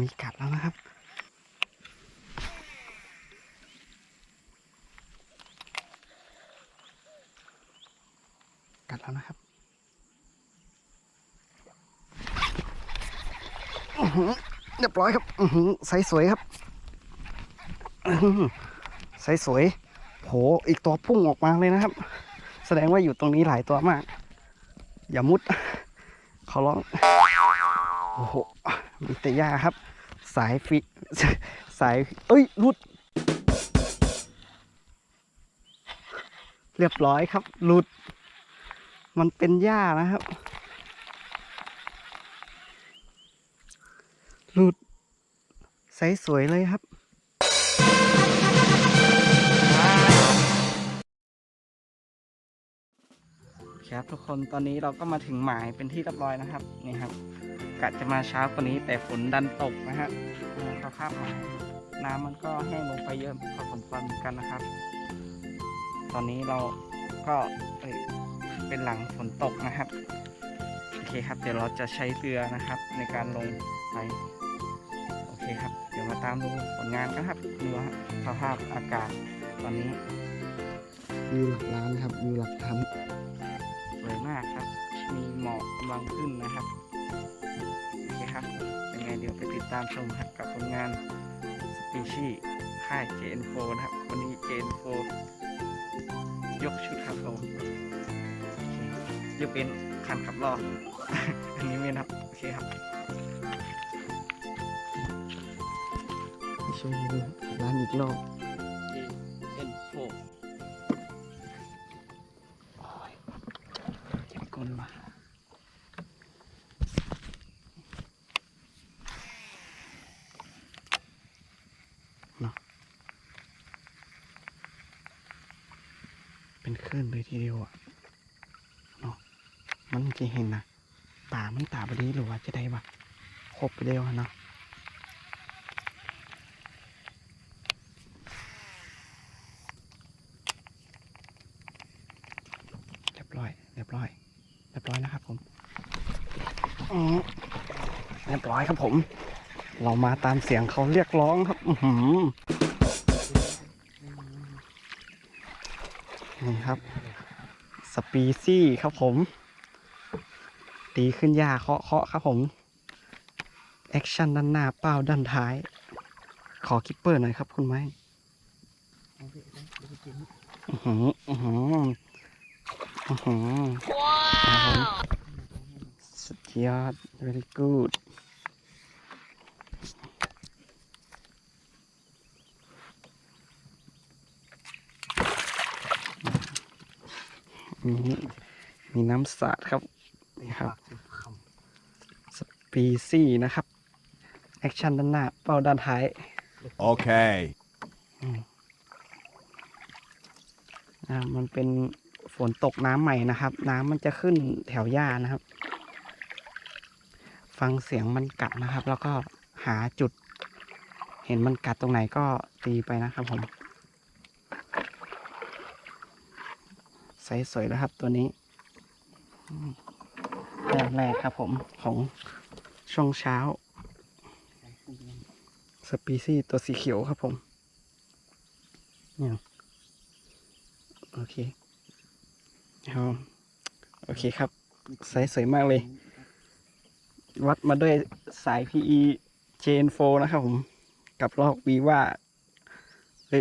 มีกัดแล้วนะครับกัดแล้วนะครับเรียบร้อยครับอือหือไซส์สวยครับอื้อหือไซส์สวย โห อีกตัวพุ่งออกมาเลยนะครับ แสดงว่าอยู่ตรงนี้หลายตัวมาก อย่ามุด ขอร้อง โอ้โห มีแต่หญ้าครับ สายฟิสายเอ้ยรุด เรียบร้อยครับหลุด มันเป็นหญ้านะครับหลุดใสสวยเลยครับครับทุกคนตอนนี้เราก็มาถึงหมายเป็นที่เรียบร้อยนะครับนี่ครับ กะจะมาเช้ากว่านี้ แต่ฝนดันตกนะฮะอ่าสภาพหายน้ำมันก็แห้งลงไปเยอะพอสมควรเหมือนกันนะครับ ตอนนี้เราก็เป็นหลังฝนตกนะครับโอเคครับ เดี๋ยวเราจะใช้เรือนะครับ ในการลงไปโอเคครับ เดี๋ยวมาตามดูผลงานกันครับดูฮะสภาพอากาศตอนนี้วิวหลักล้านครับวิวหลักทันสวยมากครับ มีหมอกกำลังขึ้นนะครับ ยวไปติดตามชมครับกับผลงานสปีชีค่าย JN4 นะครับ วันนี้ JN4 ยกชุดครับผมอเคยกเป็นคันขับรอบอันนี้ไม่นับ โอเคครับชมดูร้านอีกรอบ เป็นคลื่นเลยทีเดียวอะเนาะมันจะเห็นนะตามันตาบดีหรือว่าจะได้ปะครบไปเดียวอะเนาะเรียบร้อยเรียบร้อยเรียบร้อยนะครับผมอเรียบร้อยครับผม เรามาตามเสียงเขาเรียกร้องครับ อื นี่ครับ สปีซี่ครับผม ตีขึ้นหญ้าเคาะเคาะครับผม แอคชั่นด้านหน้าเป้าด้านท้าย ขอคิปเปอร์หน่อยครับคุณไม้อือหืออือหืออื้อหือสุดยอด very good มีมีน้ำสาดครับนี่ครับ สปีซี่นะครับ แอคชั่นด้านหน้า เป้าด้านท้าย Okay. อ่ามันเป็นฝนตกน้ำใหม่นะครับ น้ำมันจะขึ้นแถวหญ้านะครับ ฟังเสียงมันกัดนะครับ แล้วก็หาจุด เห็นมันกัดตรงไหนก็ตีไปนะครับผม ใสสวยแล้วครับตัวนี้แรกแรกครับผมของช่วงเช้า สปีซี่ตัวสีเขียวครับผมเนี่ยโอเคโอเคครับไซส์สวยมากเลย วัดมาด้วยสาย PE Chain 4นะครับผม กับลอกวีว่า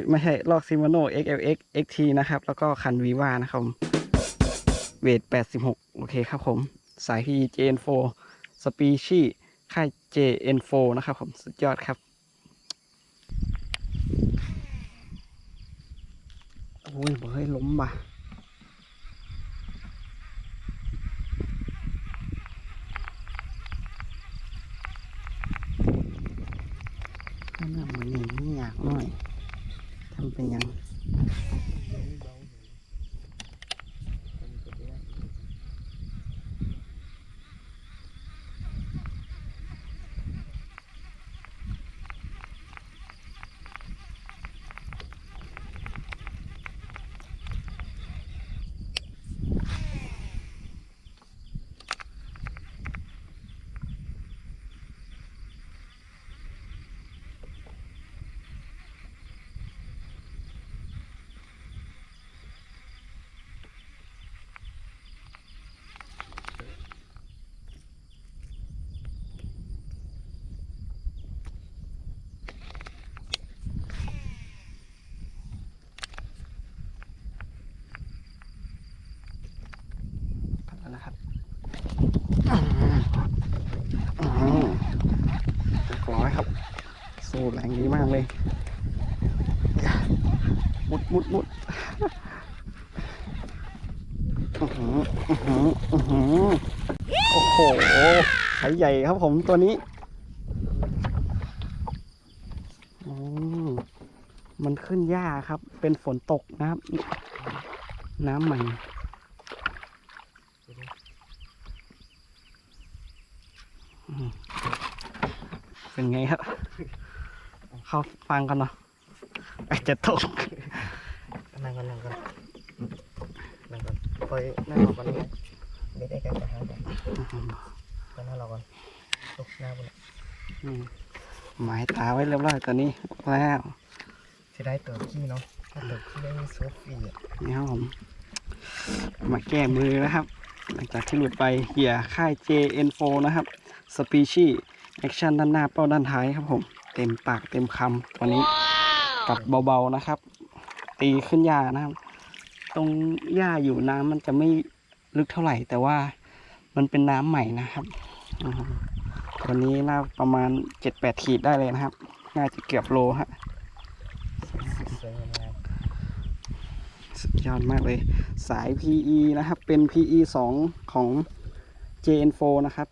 ไม่ใช่ลอกซิมโน XLX XT นะครับ แล้วก็คันวีวานะครับ เวท 86 โอเคครับผม สาย PJN4 สปีชีค่าย JN4 นะครับผม สุดยอดครับ โอ้ยบอกให้ล้มบ่ะน่ามันนี่ไม่อยากหน่อย ทำเป็นยัง นะครับอืมเรียบร้อยครับ สู้ แรงดีมากเลย มุดมุดมุดโอ้โหไซส์ใหญ่ครับผมตัวนี้อืมมันขึ้นหญ้าครับ เป็นฝนตกนะครับ น้ำใหม่เป็นไงครับ เข้าฟังกันเนาะอาจจะตกนั่งกันนั่งกันนั่งกันคอยนั่งรอกันนะไม่ได้กันจะหาแต่ก็นั่งรอกันตกหน้าบุญอืมหมายตาไว้เรียบร้อยตอนนี้แล้วจะได้เติมขี้เนาะถ้าเติมขี้ได้มีโซฟีอะนี่ครับผมมาแก้มือนะครับ หลังจากที่หลุดไปเหยื่อค่าย JN4 นะครับ สปีชีแอคชั่นด้านหน้าเป้าด้านท้ายครับผม เต็มปากเต็มคำตัวนี้กัดเบาๆนะครับ ตีขึ้นหญ้านะครับ ตรงหญ้าอยู่น้ำมันจะไม่ลึกเท่าไหร่ แต่ว่ามันเป็นน้ำใหม่นะครับอืมตัวนี้น่าประมาณ7-8ขีดได้เลยนะครับ น่าจะเกือบโลฮะสวยงามสุดยอดมากเลย สาย PE นะครับ เป็น PE 2 ของ JN4 นะครับ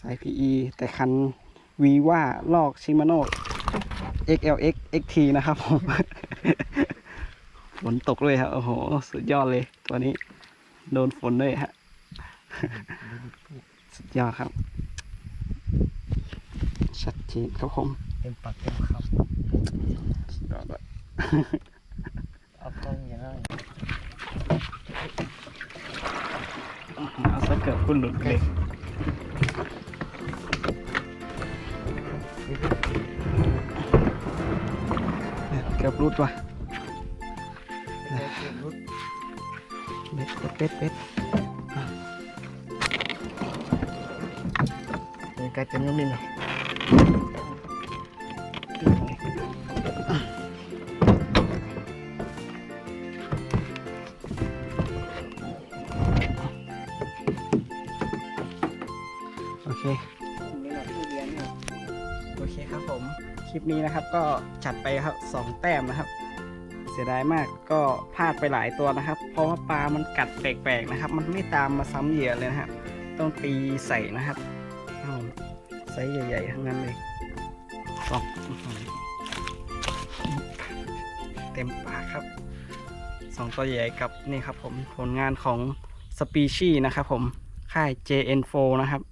สาย PE แต่คัน v ีว่าลอกชิมาโน XLX XT นะครับผมฝนตกเลยครับ โอ้โห สุดยอดเลยตัวนี้ โดนฝนด้วยฮะ สุดยอดครับ ชัดเจนครับผม เต็มปากเต็มคสุดยอดเลยำเอากล้องอย่างนั้นเอาซะเกือบคุณหลุดเลย กือบรุดว่ะเบ็ดเบ็ดเบ็ดเบ็ดมีการเต็มยังมีไหมโอ ปนี้นะครับ ก็จัดไปครับสองแต้มนะครับ เสียดายมากก็พลาดไปหลายตัวนะครับ เพราะว่าปลามันกัดแปลกๆนะครับ มันไม่ตามมาซ้ำเหยื่อเลยนะครับ ต้องตีใส่นะครับเอาไซส์ใหญ่ ๆ ทั้งนั้นเลยสองเต็มปากครับสองตัวใหญ่กับนี่ครับผมผลงานของสปีชีนะครับผมค่าย JN4 นะครับนี่ครับ